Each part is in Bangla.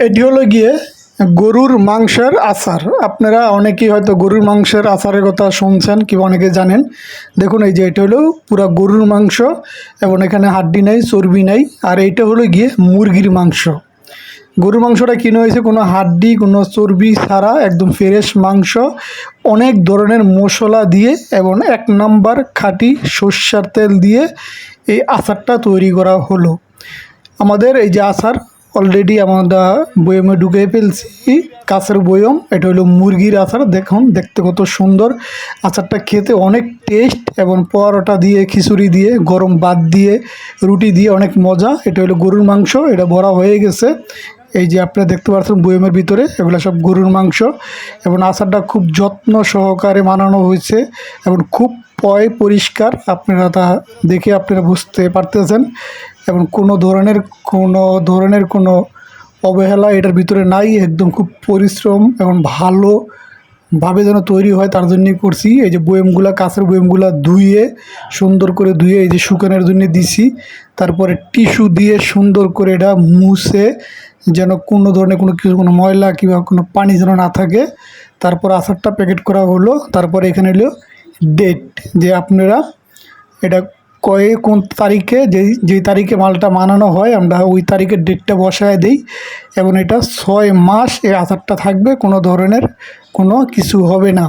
এটি হলো গিয়ে গরুর মাংসের আচার। আপনারা অনেকেই হয়তো গরুর মাংসের আচারের কথা শুনছেন কি অনেকে জানেন। দেখুন এই যে এটা হলো পুরো গরুর মাংস এবং এখানে হাড্ডি নেই, চর্বি নেই আর এইটা হলো গিয়ে মুরগির মাংস। গরুর মাংসটা কিনে হয়েছে কোনো হাড্ডি, কোনো চর্বি ছাড়া, একদম ফ্রেশ মাংস। অনেক ধরনের মশলা দিয়ে এবং এক নাম্বার খাঁটি সর্ষার তেল দিয়ে এই আচারটা তৈরি করা হলো। আমাদের এই যে আচার অলরেডি আমরা বয়মে ঢুকে ফেলছি। কাছের বয়ম, এটা হলো মুরগির আচার। দেখুন, দেখতে কত সুন্দর। আচারটা খেতে অনেক টেস্ট এবং পরোটা দিয়ে, খিচুড়ি দিয়ে, গরম ভাত দিয়ে, রুটি দিয়ে অনেক মজা। এটা হলো গরুর মাংস, এটা ভরা হয়ে গেছে। এই যে আপনারা দেখতে পাচ্ছেন বয়মের ভিতরে, এগুলো সব গরুর মাংস। এবং আচারটা খুব যত্ন সহকারে মানানো হয়েছে এবং খুব পয় পরিষ্কার। আপনারা তা দেখে আপনারা বুঝতে পারতেছেন। এবং কোনো ধরনের কোনো ধরনের কোনো অবহেলা এটার ভিতরে নাই, একদম খুব পরিশ্রম এবং ভালো ভাবে যেন তৈরি হয় তার জন্যই করছি। এই যে বয়েমগুলা, কাঁচের বয়েমগুলা ধুয়ে, সুন্দর করে ধুয়ে এই যে শুকানোর জন্য দিছি। তারপরে টিস্যু দিয়ে সুন্দর করে এটা মুছে, যেন কোনো ধরনের কোনো কিছু, কোনো ময়লা কিংবা কোনো পানি যেন না থাকে। তারপর আচারটা প্যাকেট করা হলো। তারপরে এখানে হলো ডেট যে আপনারা এটা কয়ে কোন তারিখে, যেই যেই তারিখে মালটা মানানো হয়, আমরা ওই তারিখের ডেটটা বসায় দিই। এবং এটা ছয় মাস এই আচারটা থাকবে, কোনো ধরনের কোনো কিছু হবে না।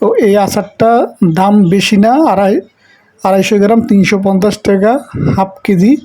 তো এই আচারটা দাম বেশি না, আড়াই, আড়াইশো গ্রাম, তিনশো পঞ্চাশ টাকা, হাফ কেজি।